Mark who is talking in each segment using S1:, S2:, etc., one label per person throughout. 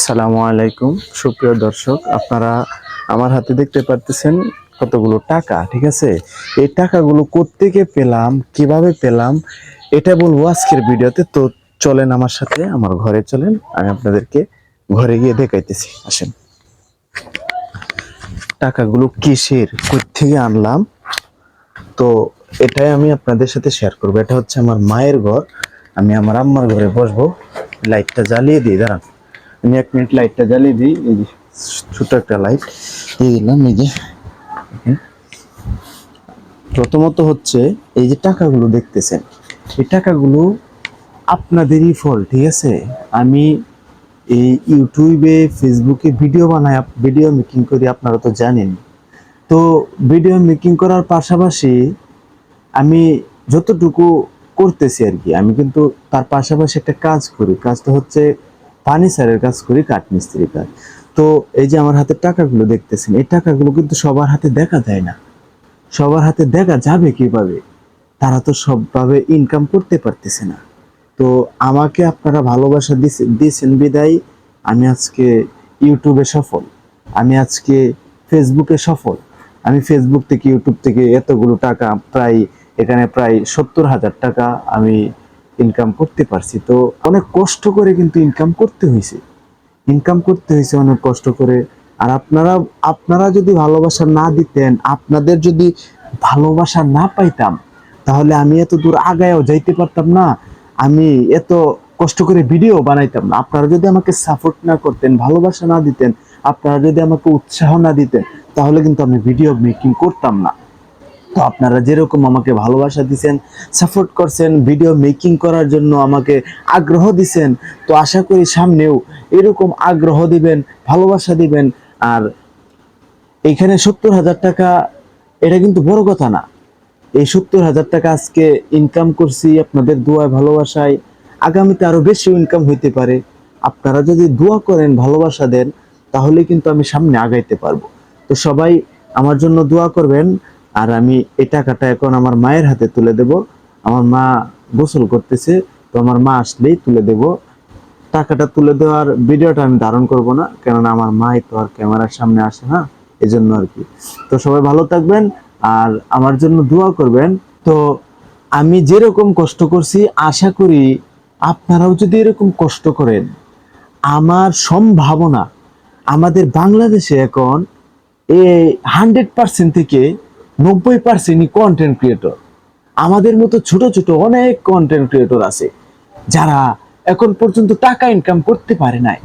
S1: আসসালামু আলাইকুম। সুপ্রিয় দর্শক, আপনারা আমার হাতে দেখতে পারতেছেন কতগুলো টাকা, ঠিক আছে? এই টাকাগুলো কোত্থেকে পেলাম, কীভাবে পেলাম, এটা বলব আজকের ভিডিওতে। তো চলেন আমার সাথে, আমার ঘরে চলেন, আমি আপনাদেরকে ঘরে গিয়ে দেখাইতেছি। আসেন। টাকাগুলো কিসের থেকে আনলাম? তো এটাই আমি আপনাদের সাথে শেয়ার করব। এটা হচ্ছে আমার মায়ের ঘর, আমি আমার আম্মার ঘরে বসবো। লাইটটা জ্বালিয়ে দিই দাঁড়ান। আমি এক মিনিট লাইটটা জ্বালিয়ে দিই, এই যে ছোট একটা লাইট দিয়ে দিলাম, এই যে। প্রথমত হচ্ছে এই যে টাকাগুলো দেখতেছেন, এই টাকাগুলো আপনাদেরই ফল ঠিক আছে? আমি এই ইউটিউবে, ফেসবুকে ভিডিও বানাই ভিডিও মেকিং করি, আপনারা তো জানেন। তো ভিডিও মেকিং করার পাশাপাশি আমি যতটুকু করতেছি আর কি, আমি কিন্তু তার পাশাপাশি একটা কাজ করি। কাজটা হচ্ছে ফার্নিচারের কাজ করি কাঠমিস্ত্রির কাজ তো এই যে আমার হাতে টাকাগুলো দেখতেছেন, এই টাকাগুলো কিন্তু সবার হাতে দেখা যায় না। সবার হাতে দেখা যাবে কীভাবে? তারা তো সবভাবে ইনকাম করতে পারতেছে না। তো আমাকে আপনারা ভালোবাসা দিয়েছেন বিদায়। আমি আজকে ইউটিউবে সফল। আমি আজকে ফেসবুকে সফল। আমি ফেসবুক থেকে, ইউটিউব থেকে এতগুলো টাকা প্রায় এখানে প্রায় সত্তর হাজার টাকা আমি ইনকাম করতে পারছি। তো অনেক কষ্ট করে কিন্তু ইনকাম করতে হয়েছে ইনকাম করতে হয়েছে অনেক কষ্ট করে। আর আপনারা আপনারা যদি ভালোবাসা না দিতেন, আপনাদের যদি ভালোবাসা না পাইতাম, তাহলে আমি এত দূর আগায়ও যাইতে পারতাম না। আমি এত কষ্ট করে ভিডিও বানাইতাম না। আপনারা যদি আমাকে সাপোর্ট না করতেন, ভালোবাসা না দিতেন, আপনারা যদি আমাকে উৎসাহ না দিতেন, তাহলে কিন্তু আমি ভিডিও মেকিং করতাম না। তো আপনারা যেরকম আমাকে ভালোবাসা দিছেন সাপোর্ট করছেন ভিডিও মেকিং করার জন্য আমাকে আগ্রহ দিছেন, তো আশা করি সামনেও এরকম আগ্রহ দিবেন, ভালোবাসা দিবেন। আর এখানে সত্তর হাজার টাকা, এটা কিন্তু বড় কথা না। এই সত্তর হাজার টাকা আজকে ইনকাম করছি আপনাদের দোয়ায় ভালোবাসায়। আগামীতে আরও বেশি ইনকাম হইতে পারে। আপনারা যদি দোয়া করেন, ভালোবাসা দেন, তাহলে কিন্তু আমি সামনে আগাইতে পারব। তো সবাই আমার জন্য দোয়া করবেন। আর আমি এই টাকাটা এখন আমার মায়ের হাতে তুলে দেব। আমার মা গোসল করতেছে, তো আমার মা আসলেই তুলে দেব। টাকাটা তুলে দেওয়ার ভিডিওটা আমি ধারণ করব না, কেননা আমার মাই তো আর ক্যামেরার সামনে আসে না, এজন্য আর কি। তো সবাই ভালো থাকবেন আর আমার জন্য দোয়া করবেন। তো আমি যেরকম কষ্ট করছি, আশা করি আপনারাও যদি এরকম কষ্ট করেন, আমার সম্ভাবনা আমাদের বাংলাদেশে এখন এই হান্ড্রেড পার্সেন্ট থেকে নব্বই পার্সেন্টই কন্টেন্ট ক্রিয়েটর আমাদের মতো ছোট ছোট অনেক কন্টেন্ট ক্রিয়েটর আছে, যারা এখন পর্যন্ত টাকা ইনকাম করতে পারে নাই।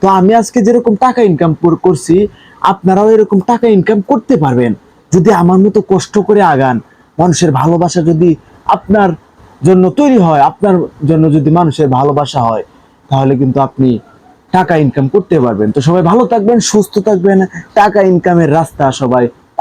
S1: তো আমি আজকে যেরকম টাকা ইনকাম করছি, আপনারাও এরকম টাকা ইনকাম করতে পারবেন। যদি আমার মতো কষ্ট করে আগান, মানুষের ভালোবাসা যদি আপনার জন্য তৈরি হয়, আপনার জন্য যদি মানুষের ভালোবাসা হয়, তাহলে কিন্তু আপনি টাকা ইনকাম করতে পারবেন। তো সবাই ভালো থাকবেন, সুস্থ থাকবেন। টাকা ইনকামের রাস্তা সবাই